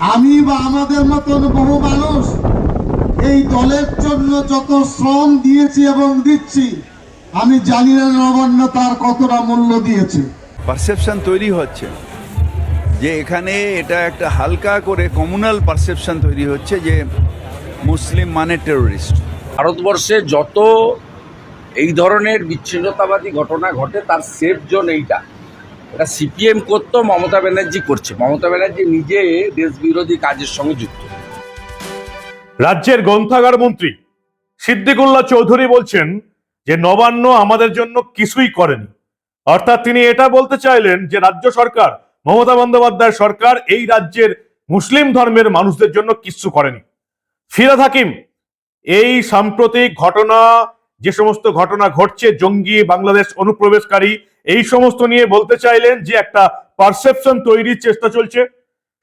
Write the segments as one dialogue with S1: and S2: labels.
S1: আমি বা আমাদের মতন বহু মানুষ এই দলের জন্য যত শ্রম দিয়েছি এবং দিচ্ছি আমি জানি না নবান্ন তার কতটা মূল্য দিয়েছে।
S2: পারসেপশন তৈরি হচ্ছে। যে এখানে এটা একটা হালকা করে কমিউনাল পারসেপশন তৈরি হচ্ছে যে মুসলিম মানে টেরোরিস্ট
S3: ভারতবর্ষে যত এই ধরনের বিচ্ছিন্নতাবাদী ঘটনা ঘটে তার সেফ জোন এইটা। এটা সিপিএম করতো, মমতা ব্যানার্জি করছে। মমতা ব্যানার্জি নিজে দেশ বিরোধী কাজের সঙ্গে যুক্ত।
S4: রাজ্যের গ্রন্থাগার মন্ত্রী সিদ্দিকুল্লাহ চৌধুরী বলছেন যে নবান্ন আমাদের জন্য কিছুই করেনি। অর্থাৎ তিনি এটা বলতে চাইলেন যে রাজ্য সরকার, মমতা বন্দ্যোপাধ্যায় সরকার এই রাজ্যের মুসলিম ধর্মের মানুষদের জন্য কিচ্ছু করেনি। ফিরাদ হাকিম, এই সাম্প্রতিক ঘটনা যে সমস্ত ঘটনা ঘটছে, জঙ্গি, বাংলাদেশ অনুপ্রবেশকারী, এই সমস্ত নিয়ে বলতে চাইলেন যে একটা পারসেপশন তৈরির চেষ্টা চলছে।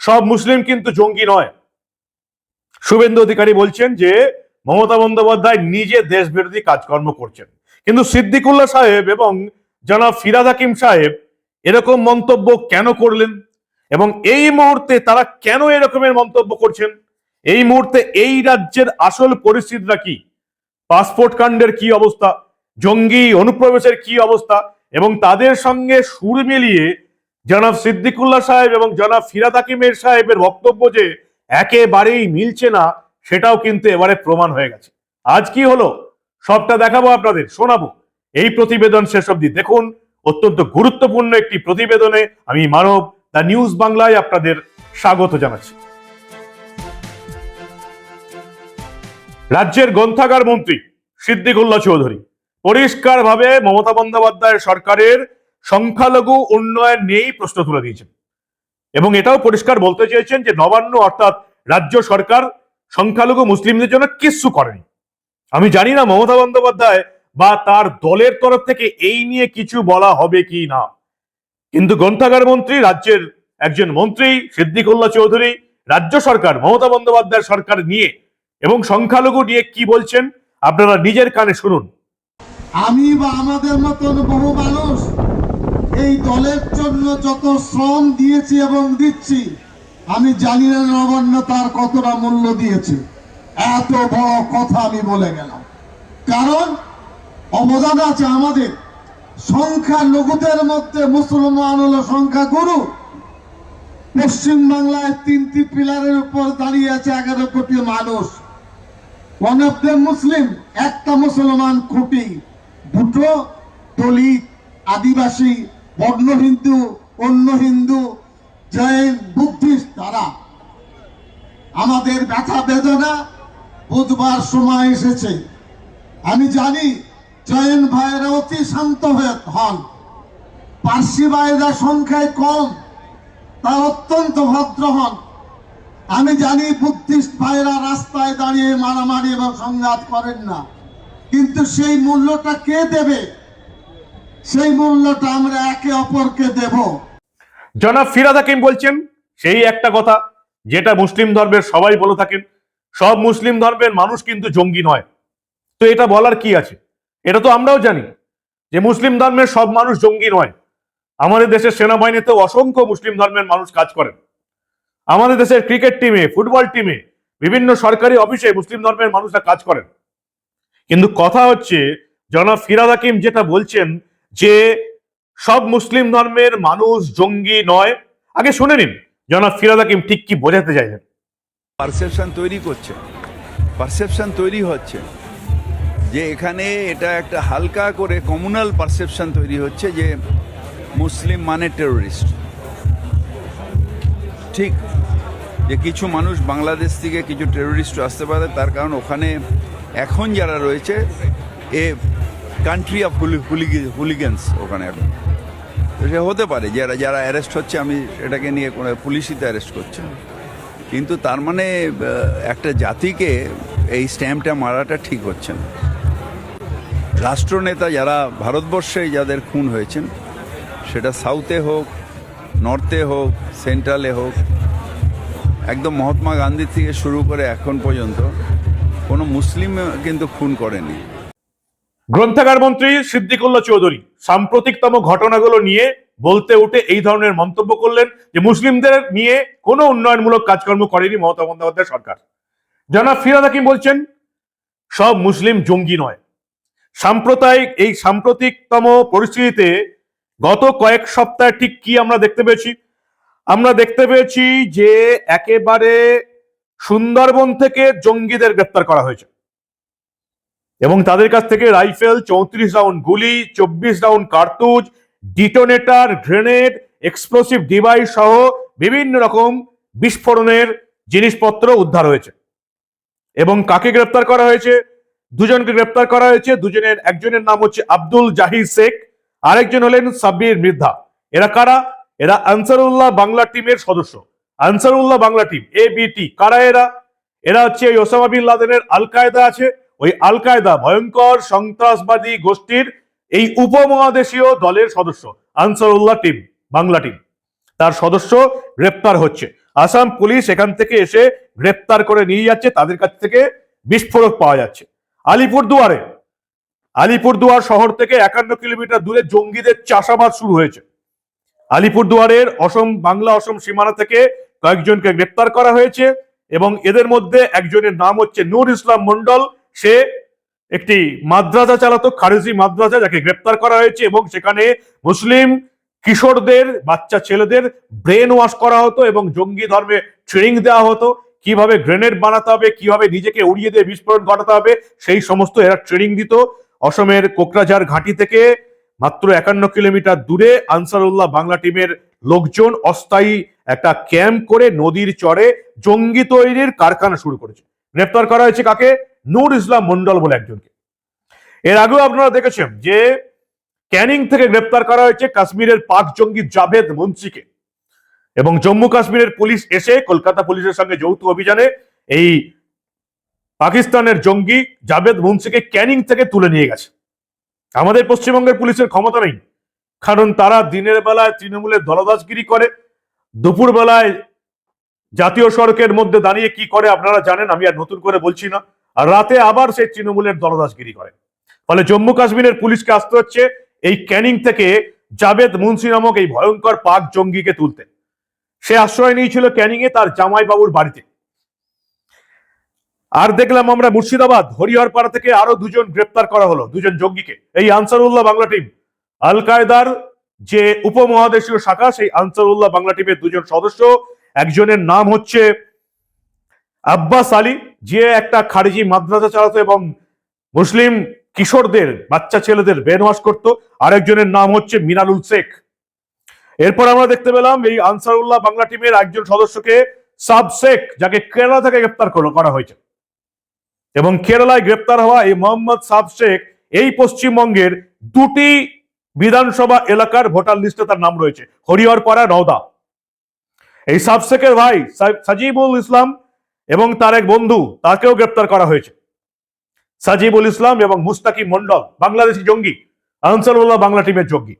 S4: সব মুসলিম কিন্তু জঙ্গি নয়। শুভেন্দু অধিকারী বলছেন যে, মমতা বন্দ্যোপাধ্যায় নিজে দেশ বিরোধী কাজকর্ম করছেন। কিন্তু সিদ্দিকুল্লাহ সাহেব এবং জনাব ফিরাদ হাকিম সাহেব এরকম মন্তব্য কেন করলেন? এবং এই মুহূর্তে তারা কেন এরকমের মন্তব্য করছেন? এই মুহূর্তে এই রাজ্যের আসল পরিস্থিতিটা কি? পাসপোর্ট কাণ্ডের কি অবস্থা? জঙ্গি অনুপ্রবেশের কি অবস্থা? এবং তাদের সঙ্গে সুর মিলিয়ে জনাব সিদ্দিকুল্লাহ সাহেব এবং জনাব ফিরাদ হাকিমের সাহেবের বক্তব্য যে একেবারেই মিলছে না, সেটাও কিন্তু এবারে প্রমাণ হয়ে গেছে। আজ কি হলো? সবটা দেখাবো আপনাদের, শোনাবো। এই প্রতিবেদন শেষ অবধি দেখুন। অত্যন্ত গুরুত্বপূর্ণ একটি প্রতিবেদনে আমি মানব দ্য নিউজ বাংলায় আপনাদের স্বাগত জানাচ্ছি। রাজ্যের গ্রন্থাগার মন্ত্রী সিদ্দিকুল্লাহ চৌধুরী। পরিষ্কারভাবে মমতা বন্দ্যোপাধ্যায়ের সরকারের সংখ্যালঘু উন্নয়ন নিয়েই প্রশ্ন তুলে দিয়েছেন। এবং এটাও পরিষ্কার বলতে চেয়েছেন যে নবান্ন অর্থাৎ রাজ্য সরকার সংখ্যালঘু মুসলিমদের জন্য কিচ্ছু করেনি। আমি জানি না মমতা বন্দ্যোপাধ্যায় বা তার দলের তরফ থেকে এই নিয়ে কিছু বলা হবে কি না। কিন্তু গ্রন্থাগার মন্ত্রী, রাজ্যের একজন মন্ত্রী সিদ্দিকুল্লাহ চৌধুরী, রাজ্য সরকার, মমতা বন্দ্যোপাধ্যায় সরকার নিয়ে এবং সংখ্যালঘু নিয়ে কি বলছেন, আপনারা নিজের কানে শুনুন।
S1: আমি বা আমাদের মতন বহু মানুষ এই দলের জন্য যত শ্রম দিয়েছি এবং দিচ্ছি, আমি জানি না নবান্ন তার কতটা মূল্য দিয়েছে। এত বড় কথা আমি বলে গেলাম। কারণ, অবদান আছে আমাদের। সংখ্যা লঘুদের মধ্যে মুসলমান হলো সংখ্যা গুরু পশ্চিম বাংলায় তিনটি পিলারের উপর দাঁড়িয়ে আছে এগারো কোটি মানুষ। ওয়ান অফ দ্য মুসলিম, একটা মুসলমান খুঁটি, দুটো দলিত আদিবাসী, বর্ণ হিন্দু, অন্য হিন্দু, জৈন, বুদ্ধিস্ট তারা। আমাদের ব্যথা বেদনা বুধবার সময় এসেছে। আমি জানি জৈন ভাইয়েরা অতি শান্ত হয়ে হন। পার্সি ভাইয়েরা সংখ্যায় কম তা অত্যন্ত ভদ্র হন। আমি জানি বুদ্ধিস্ট ভাইরা রাস্তায় দাঁড়িয়ে মারামারি এবং সংঘাত করেন না। কিন্তু সেই মূল্যটা কে দেবে? সেই মূল্যটা আমরা একে অপরকে দেব।
S4: জনাব ফিরাদ হাকিম বলছেন, সেই একটা কথা, যেটা মুসলিম ধর্মের সবাই বলে থাকেন, সব মুসলিম ধর্মের মানুষ কিন্তু জঙ্গি নয়। তো এটা বলার কি আছে? এটা তো আমরাও জানি যে মুসলিম ধর্মের সব মানুষ জঙ্গি নয়। আমাদের দেশের সেনাবাহিনীতে অসংখ্য মুসলিম ধর্মের মানুষ কাজ করেন। আমাদের দেশের ক্রিকেট টিমে, ফুটবল টিমে বিভিন্ন সরকারি অফিসে মুসলিম ধর্মের মানুষরা কাজ করেন। কিন্তু কথা হচ্ছে, জনাব ফিরাদ হাকিম যেটা বলছেন যে সব মুসলিম ধর্মের মানুষ জঙ্গি নয়। আগে শুনে নিন, জনাব ফিরাদ হাকিম ঠিক কি বোঝাতে চাইছেন?
S2: পারসেপশন তৈরি করছে। পারসেপশন তৈরি হচ্ছে যে এখানে এটা একটা হালকা করে কমিউনাল পারসেপশন তৈরি হচ্ছে যে মুসলিম মানে টেরোরিস্ট ঠিক যে কিছু মানুষ বাংলাদেশ থেকে কিছু টেরোরিস্ট আসতে পারে, তার কারণ ওখানে এখন যারা রয়েছে, এ কান্ট্রি অফ হুলিগেন্স ওখানে এখন। সে হতে পারে, যারা যারা অ্যারেস্ট হচ্ছে, আমি এটাকে নিয়ে কোনো পুলিশই অ্যারেস্ট করছে কিন্তু তার মানে একটা জাতিকে এই স্ট্যাম্পটা মারাটা ঠিক হচ্ছে না। রাষ্ট্রনেতা যারা ভারতবর্ষে যাদের খুন হয়েছেন, সেটা সাউথে হোক নর্থে হোক, সেন্ট্রালে হোক, একদম মহাত্মা গান্ধী থেকে শুরু করে এখন পর্যন্ত কোনো মুসলিম কিন্তু খুন করেনি।
S4: গ্রন্থাগার মন্ত্রী সিদ্দিকুল্লাহ চৌধুরী, সাম্প্রতিকতম ঘটনাগুলো নিয়ে বলতে উঠে এই ধরনের মন্তব্য করলেন যে মুসলিমদের নিয়ে কোনো উন্নয়নমূলক কাজকর্ম করেনি মমতা বন্দ্যোপাধ্যায় সরকার। জনাব ফিরাদ হাকিম বলছেন, সব মুসলিম জঙ্গি নয়। সাম্প্রদায়িক এই সাম্প্রতিকতম পরিস্থিতিতে গত কয়েক সপ্তাহে ঠিক কি আমরা দেখতে পেয়েছি? আমরা দেখতে পেয়েছি যে একেবারে সুন্দরবন থেকে জঙ্গিদের গ্রেপ্তার করা হয়েছে। এবং তাদের কাছ থেকে রাইফেল, চৌত্রিশ রাউন্ড গুলি, চব্বিশ রাউন্ড কার্তুজ, ডিটোনেটার, গ্রেনেড, এক্সপ্লোসিভ ডিভাইস সহ বিভিন্ন রকম বিস্ফোরণের জিনিসপত্র উদ্ধার হয়েছে। এবং কাকে গ্রেপ্তার করা হয়েছে? দুজনকে গ্রেপ্তার করা হয়েছে। দুজনের, একজনের নাম হচ্ছে আব্দুল জাহির শেখ। আরেকজন হলেন সাব্বির মৃদ্ধা এরা কারা? এরা আনসারুল্লাহ বাংলা টিমের সদস্য। আনসারুল্লাহ বাংলা টিম এ বিটি কারা এরা? এরা হচ্ছে ওই ওসামা বিন লাদেনের আল কায়দা আছে। ওই আল কায়দা ভয়ঙ্কর সন্ত্রাসবাদী গোষ্ঠীর এই উপমহাদেশীয় দলের সদস্য, আনসারুল্লাহ টিম, বাংলা টিম। তার সদস্য গ্রেপ্তার হচ্ছে। আসাম পুলিশ এখান থেকে এসে গ্রেপ্তার করে নিয়ে যাচ্ছে। তাদের কাছ থেকে বিস্ফোরক পাওয়া যাচ্ছে। আলিপুর দুয়ারে আলিপুর দুয়ার শহর থেকে একান্ন কিলোমিটার দূরে জঙ্গিদের চাষাবাদ শুরু হয়েছে। আলিপুরদুয়ারের অসম, বাংলা অসম সীমানা থেকে কয়েকজনকে গ্রেপ্তার করা হয়েছে এবং এদের মধ্যে একজনের নাম হচ্ছে নূর ইসলাম মন্ডল সে একটি মাদ্রাসা চালাতো, খারেজি মাদ্রাসা যাকে গ্রেপ্তার করা হয়েছে এবং সেখানে মুসলিম কিশোরদের, বাচ্চা ছেলেদের ব্রেন ওয়াশ করা হতো এবং জঙ্গি ধর্মে ট্রেনিং দেওয়া হতো। কীভাবে গ্রেনেড বানাতে হবে, কীভাবে নিজেকে উড়িয়ে দিয়ে বিস্ফোরণ ঘটাতে হবে, সেই সমস্ত এরা ট্রেনিং দিত। অসমের কোকরাঝার ঘাঁটি থেকে মাত্র একান্ন কিলোমিটার দূরে আনসারুল্লাহ বাংলা টিমের লোকজন অস্থায়ী একটা ক্যাম্প করে নদীর চরে জঙ্গি তৈরির কারখানা শুরু করেছে। গ্রেপ্তার করা হয়েছে কাকে? নূর ইসলাম মন্ডল বলে একজনকে। এর আগেও আপনারা দেখেছেন যে ক্যানিং থেকে গ্রেপ্তার করা হয়েছে কাশ্মীরের পাক জঙ্গি জাভেদ মুন্সিকে। এবং জম্মু কাশ্মীরের পুলিশ এসে কলকাতা পুলিশের সঙ্গে যৌথ অভিযানে এই পাকিস্তানের জঙ্গি জাভেদ মুন্সিকে ক্যানিং থেকে তুলে নিয়ে গেছে। আমাদের পশ্চিমবঙ্গের পুলিশের ক্ষমতা নেই। কারণ তারা দিনের বেলায় তৃণমূলের দলদাসগিরি করে, দুপুর বেলায় জাতীয় সড়কের মধ্যে দাঁড়িয়ে কি করে আপনারা জানেন, আমি আর নতুন করে বলছি না। আর রাতে আবার সেই তৃণমূলের দলদাসগিরি করে। ফলে জম্মু কাশ্মীরের পুলিশকে আসতে হচ্ছে এই ক্যানিং থেকে জাভেদ মুন্সি নামক এই ভয়ঙ্কর পাক জঙ্গিকে তুলতে। সে আশ্রয় নিয়েছিল ক্যানিং এ তার জামাইবাবুর বাড়িতে। আর দেখলাম আমরা মুর্শিদাবাদ, হরিহরপাড়া থেকে আরও দুজন গ্রেপ্তার করা হলো, দুজন জঙ্গিকে। এই আনসারুল্লাহ বাংলা টিম। আল কায়দার যে উপমহাদেশীয় শাখা, সেই আনসারুল্লাহ বাংলা টিমের দুজন সদস্য। একজনের নাম হচ্ছে আব্বাস আলী, যে একটা খারিজি মাদ্রাসা চালাতো এবং মুসলিম কিশোরদের, বাচ্চা ছেলেদের বেনওয়াশ করতো। আরেকজনের নাম হচ্ছে মিনালুল শেখ। এরপর আমরা দেখতে পেলাম এই আনসারুল্লাহ বাংলা টিমের একজন সদস্যকে সাব শেখ, যাকে কেরালা থেকে গ্রেপ্তার করা হয়েছে। এবং কেরালায় গ্রেপ্তার হওয়া এই মোহাম্মদ সাব শেখ এই পশ্চিমবঙ্গের দুটি বিধানসভা এলাকার ভোটার লিস্টে তার নাম রয়েছে। হরিহরপাড়া, নওদা। এই সাব শেখের ভাই সাজিবুল ইসলাম এবং তার এক বন্ধু, তাকেও গ্রেপ্তার করা হয়েছে। সাজিবুল ইসলাম এবং মুস্তাকিম মন্ডল বাংলাদেশি জঙ্গি, আনসারুল্লাহ বাংলা টিমের জঙ্গি।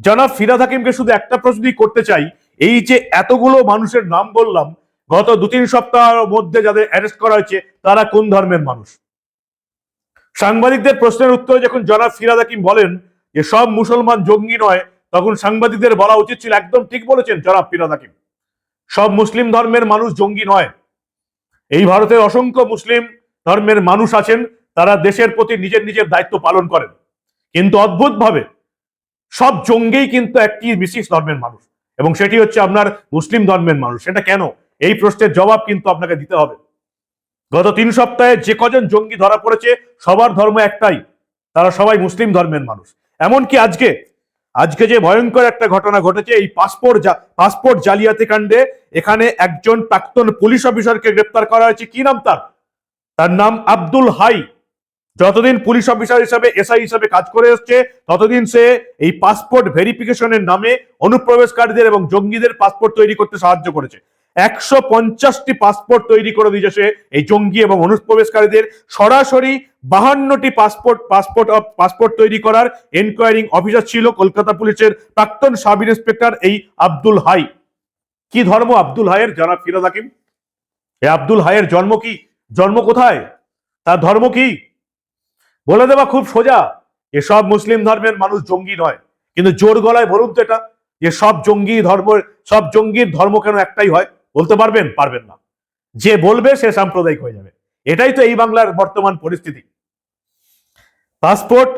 S4: জনাব ফিরাদ হাকিমকে শুধু একটা প্রশ্নই করতে চাই, এই যে এতগুলো মানুষের নাম বললাম গত দু তিন সপ্তাহের মধ্যে যাদের অ্যারেস্ট করা হয়েছে, তারা কোন ধর্মের মানুষ? সাংবাদিকদের প্রশ্নের উত্তরে যখন জনাব ফিরাদ হাকিম বলেন যে সব মুসলমান জঙ্গি নয়, তখন সাংবাদিকদের বলা উচিত ছিল, একদম ঠিক বলেছেন জনাব ফিরাদ হাকিম, সব মুসলিম ধর্মের মানুষ জঙ্গি নয়। এই ভারতের অসংখ্য মুসলিম ধর্মের মানুষ আছেন, তারা দেশের প্রতি নিজের নিজের দায়িত্ব পালন করেন। কিন্তু অদ্ভুতভাবে সব জঙ্গেই কিন্তু একটি বিশেষ ধর্মের মানুষ, এবং সেটি হচ্ছে আপনার মুসলিম ধর্মের মানুষ। সেটা কেন? এই প্রশ্নের জবাব কিন্তু আপনাকে দিতে হবে। গত তিন সপ্তাহে যে কজন জঙ্গি ধরা পড়েছে, সবার ধর্ম একটাই। তারা সবাই মুসলিম ধর্মের মানুষ। এমনকি আজকে আজকে যে ভয়ঙ্কর একটা ঘটনা ঘটেছে, এই পাসপোর্ট পাসপোর্ট জালিয়াতি কাণ্ডে এখানে একজন প্রাক্তন পুলিশ অফিসারকে গ্রেপ্তার করা হয়েছে। কি নাম তার? তার নাম আব্দুল হাই। যতদিন পুলিশ অফিসার হিসাবে, এসআই হিসাবে কাজ করে এসছে, ততদিন সে এই পাসপোর্ট ভেরিফিকেশনের নামে অনুপ্রবেশকারীদের এবং জঙ্গিদের পাসপোর্ট তৈরি করতে সাহায্য করেছে। একশো পঞ্চাশটি পাসপোর্ট তৈরি করে দিয়েছে সে, এই জঙ্গি এবং অনুপ্রবেশকারীদের। সরাসরি বাহান্নটি পাসপোর্ট পাসপোর্ট পাসপোর্ট তৈরি করার এনকোয়ারিং অফিসার ছিল কলকাতা পুলিশের প্রাক্তন সাব ইন্সপেক্টর এই আব্দুল হাই। কি ধর্ম আব্দুল হায়ের জনাব ফিরাদ হাকিম। এ আব্দুল হায়ের জন্ম কি? জন্ম কোথায়? তার ধর্ম কি? বলে দেওয়া খুব সোজা এসব মুসলিম ধর্মের মানুষ জঙ্গি নয়। কিন্তু জোর গলায় বলুন তো এটা যে সব জঙ্গি ধর্ম, সব জঙ্গির ধর্ম কেন একটাই হয়? বলতে পারবেন? পারবেন না। যে বলবে, সে সাম্প্রদায়িক হয়ে যাবে। এটাই তো এই বাংলার বর্তমান পরিস্থিতি। পাসপোর্ট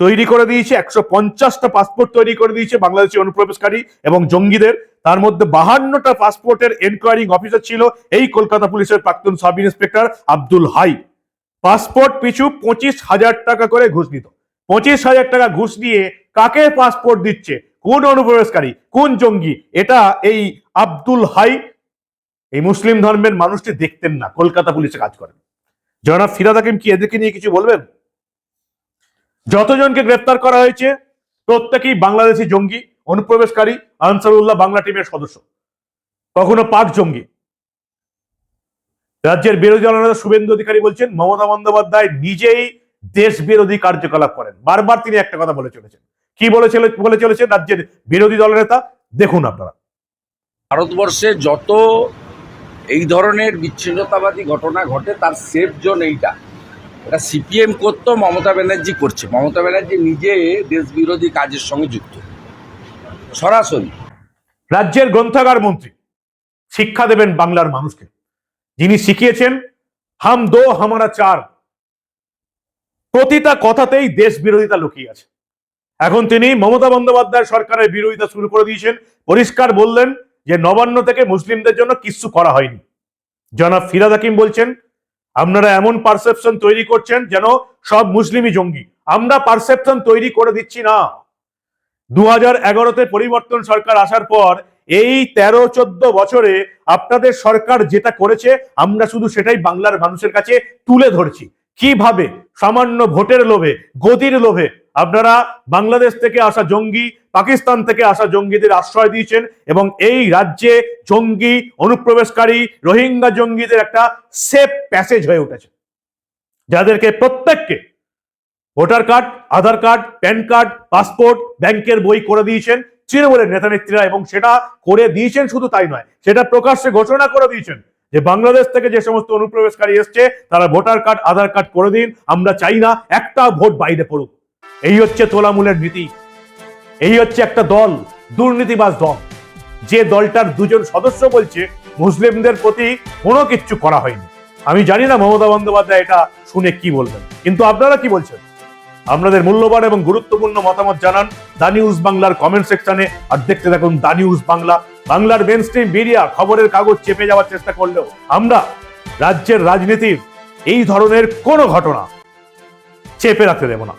S4: তৈরি করে দিয়েছে, একশো পঞ্চাশটা পাসপোর্ট তৈরি করে দিয়েছে বাংলাদেশি অনুপ্রবেশকারী এবং জঙ্গিদের। তার মধ্যে বাহান্নটা পাসপোর্টের এনকোয়ারিং অফিসার ছিল, এই কলকাতা পুলিশের প্রাক্তন sub inspector Abdul Hai. Passport পিছু পঁচিশ হাজার টাকা করে ঘুষ নিত। পঁচিশ হাজার টাকা ঘুষ নিয়ে কাকে পাসপোর্ট দিচ্ছে? কোন অনুপ্রবেশকারী, কোন জঙ্গি, এটা এই আব্দুল হাই, এই মুসলিম ধর্মের মানুষটি দেখতেন না। কলকাতা পুলিশে কাজ করেন। জনাব ফিরাদ হাকিম কি এদেরকে নিয়ে কিছু বলবেন? যতজনকে গ্রেফতার করা হয়েছে, প্রত্যেকেই বাংলাদেশি জঙ্গি, অনুপ্রবেশকারী, আনসারুল্লাহ বাংলা টিমের সদস্য। কখনো পাক জঙ্গি। রাজ্যের বিরোধী দলনেতা শুভেন্দু অধিকারী বলছেন, মমতা বন্দ্যোপাধ্যায় নিজেই দেশ বিরোধী কার্যকলাপ করেন। বারবার তিনি একটা কথা বলে চলেছেন। কি বলে বলে চলেছেন রাজ্যের বিরোধী দলের দলনেতা দেখুন আপনারা।
S3: ভারতবর্ষে যত এই ধরনের বিচ্ছিন্নতাবাদী ঘটনা ঘটে তার সেফ জোন এইটা। এটা সিপিএম করতো মমতা ব্যানার্জি করছে। মমতা ব্যানার্জি নিজে দেশ বিরোধী কাজের সঙ্গে যুক্ত। সরাসরি।
S4: রাজ্যের গ্রন্থাগার মন্ত্রী শিক্ষা দেবেন বাংলার মানুষকে। যিনি শিখিয়েছেন হাম দো হামারা চার। প্রতিটা কথাতেই দেশ বিরোধিতা লুকিয়ে আছে। এখন তিনি মমতা বন্দ্যোপাধ্যায় সরকারের বিরোধিতা শুরু করে দিয়েছেন। পরিষ্কার বললেন যে নবান্ন থেকে মুসলিমদের জন্য কিচ্ছু করা হয়নি। জনাব ফিরাদ হাকিম বলছেন, আপনারা এমন পারসেপশন তৈরি করছেন যেন সব মুসলিমই জঙ্গি। আমরা পারসেপশন তৈরি করে দিচ্ছি না। দু হাজার এগারোতে পরিবর্তন সরকার আসার পর এই তেরো চোদ্দ বছরে আপনাদের সরকার যেটা করেছে, আমরা শুধু সেটাই বাংলার মানুষের কাছে তুলে ধরছি। কীভাবে? সামান্য ভোটের লোভে, গদির লোভে আপনারা বাংলাদেশ থেকে আসা জঙ্গি, পাকিস্তান থেকে আসা জঙ্গিদের আশ্রয় দিয়েছেন এবং এই রাজ্যে জঙ্গি, অনুপ্রবেশকারী, রোহিঙ্গা জঙ্গিদের একটা সেফ প্যাসেজ হয়ে উঠেছে। যাদেরকে প্রত্যেককে voter card, Aadhaar card, PAN card, passport, ব্যাংকের বই করে দিয়েছেন। তৃণমূলের নেতা নেত্রীরা এবং সেটা করে দিয়েছেন শুধু তাই নয়, সেটা প্রকাশ্যে ঘোষণা করে দিয়েছেন যে বাংলাদেশ থেকে যে সমস্ত অনুপ্রবেশকারী এসছে, তারা ভোটার কার্ড, আধার কার্ড করে দিন, আমরা চাই না একটা ভোট বাইরে পড়ুক। এই হচ্ছে তোলামূলের নীতি। এই হচ্ছে একটা দল, দুর্নীতিবাজ দল। যে দলটার দুজন সদস্য বলছে, মুসলিমদের প্রতি কোনো কিচ্ছু করা হয়নি। আমি জানি না মমতা বন্দ্যোপাধ্যায় এটা শুনে কি বলবেন। কিন্তু আপনারা কি বলছেন? আপনাদের মূল্যবান এবং গুরুত্বপূর্ণ মতামত জানান দা নিউজ বাংলার কমেন্ট সেকশনে। আর দেখতে থাকুন দা নিউজ বাংলা। বাংলার মেন স্ট্রিম মিডিয়া খবরের কাগজ চেপে যাওয়ার চেষ্টা করলেও আমরা রাজ্যের রাজনীতির এই ধরনের কোনো ঘটনা চেপে রাখতে দেব না।